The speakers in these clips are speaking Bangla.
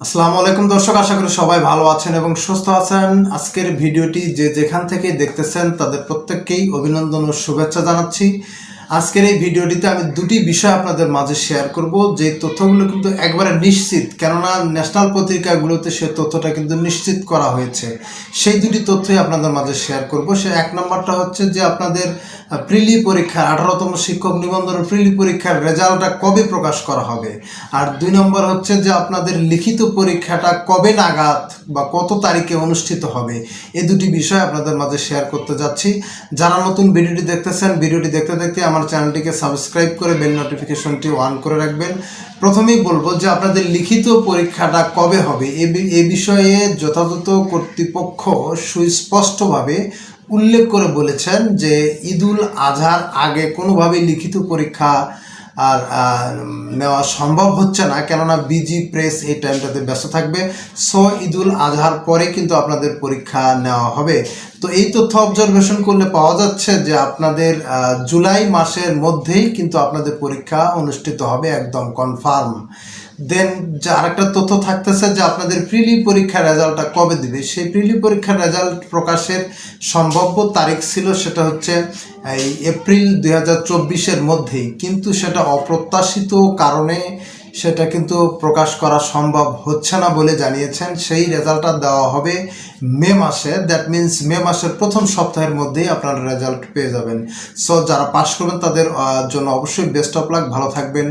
আসসালামু আলাইকুম দর্শক, আশা করি সবাই ভালো আছেন এবং সুস্থ আছেন। আজকের ভিডিওটি যে যেখান থেকে দেখতেছেন, তাদের প্রত্যেককেই অভিনন্দন ও শুভেচ্ছা জানাচ্ছি। আজকের এই ভিডিওটিতে আমি দুটি বিষয় আপনাদের মাঝে শেয়ার করব। যে তথ্যগুলো কিন্তু একবারে নিশ্চিত, কেননা ন্যাশনাল পত্রিকাগুলোতে সে তথ্যটা কিন্তু নিশ্চিত করা হয়েছে। সেই দুটি তথ্যই আপনাদের মাঝে শেয়ার করব। সে এক নম্বরটা হচ্ছে যে আপনাদের প্রিলি পরীক্ষা আঠারোতম শিক্ষক নিবন্ধন প্রিলি পরীক্ষার রেজাল্টটা কবে প্রকাশ করা হবে? আর দুই নম্বর হচ্ছে যে আপনাদের লিখিত পরীক্ষাটা কবে নাগাদ বা কত তারিখে অনুষ্ঠিত হবে? এই দুটি বিষয় আপনাদের মাঝে শেয়ার করতে যাচ্ছি। যারা নতুন ভিডিওটি দেখতেছেন, ভিডিওটি দেখতে দেখতে আমার চ্যানেলটিকে সাবস্ক্রাইব করে বেল নোটিফিকেশনটি অন করে রাখবেন। প্রথমেই বলব যে আপনাদের লিখিত পরীক্ষাটা কবে হবে? এ বিষয়ে যথাযথ কর্তৃপক্ষ সুস্পষ্টভাবে উল্লেখ করে বলেছেন যে ঈদুল আজহার আগে কোনোভাবেই লিখিত পরীক্ষা আর নেওয়া সম্ভব হচ্ছে না, কেননা বিজি প্রেস এই টাইমটাতে ব্যস্ত থাকবে। সো, ঈদুল আজহার পরে কিন্তু আপনাদের পরীক্ষা নেওয়া হবে। তো এই তথ্য অবজারভেশন করলে পাওয়া যাচ্ছে যে আপনাদের জুলাই মাসের মধ্যেই কিন্তু আপনাদের পরীক্ষা অনুষ্ঠিত হবে, একদম কনফার্ম দেন যে আরেকটা তথ্য থাকতেছে যে আপনাদের প্রিলি পরীক্ষার রেজাল্টটা কবে দিবে? সেই প্রিলি পরীক্ষার রেজাল্ট প্রকাশের সম্ভাব্য তারিখ ছিল সেটা হচ্ছে, এই এপ্রিল দুই হাজার চব্বিশের মধ্যেই। কিন্তু সেটা অপ্রত্যাশিত কারণে সেটা কিন্তু প্রকাশ করা সম্ভব হচ্ছে না বলে জানিয়েছেন। সেই রেজাল্টটা দেওয়া হবে মে মাসে। দ্যাট মিন্স মে মাসের প্রথম সপ্তাহের মধ্যেই আপনারা রেজাল্ট পেয়ে যাবেন। সো যারা পাস করবেন, তাদের জন্য অবশ্যই বেস্ট অফ লাক ভালো থাকবেন,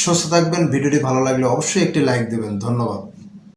সুস্থ থাকবেন। ভিডিওটি ভালো লাগলে অবশ্যই একটি লাইক দেবেন। ধন্যবাদ।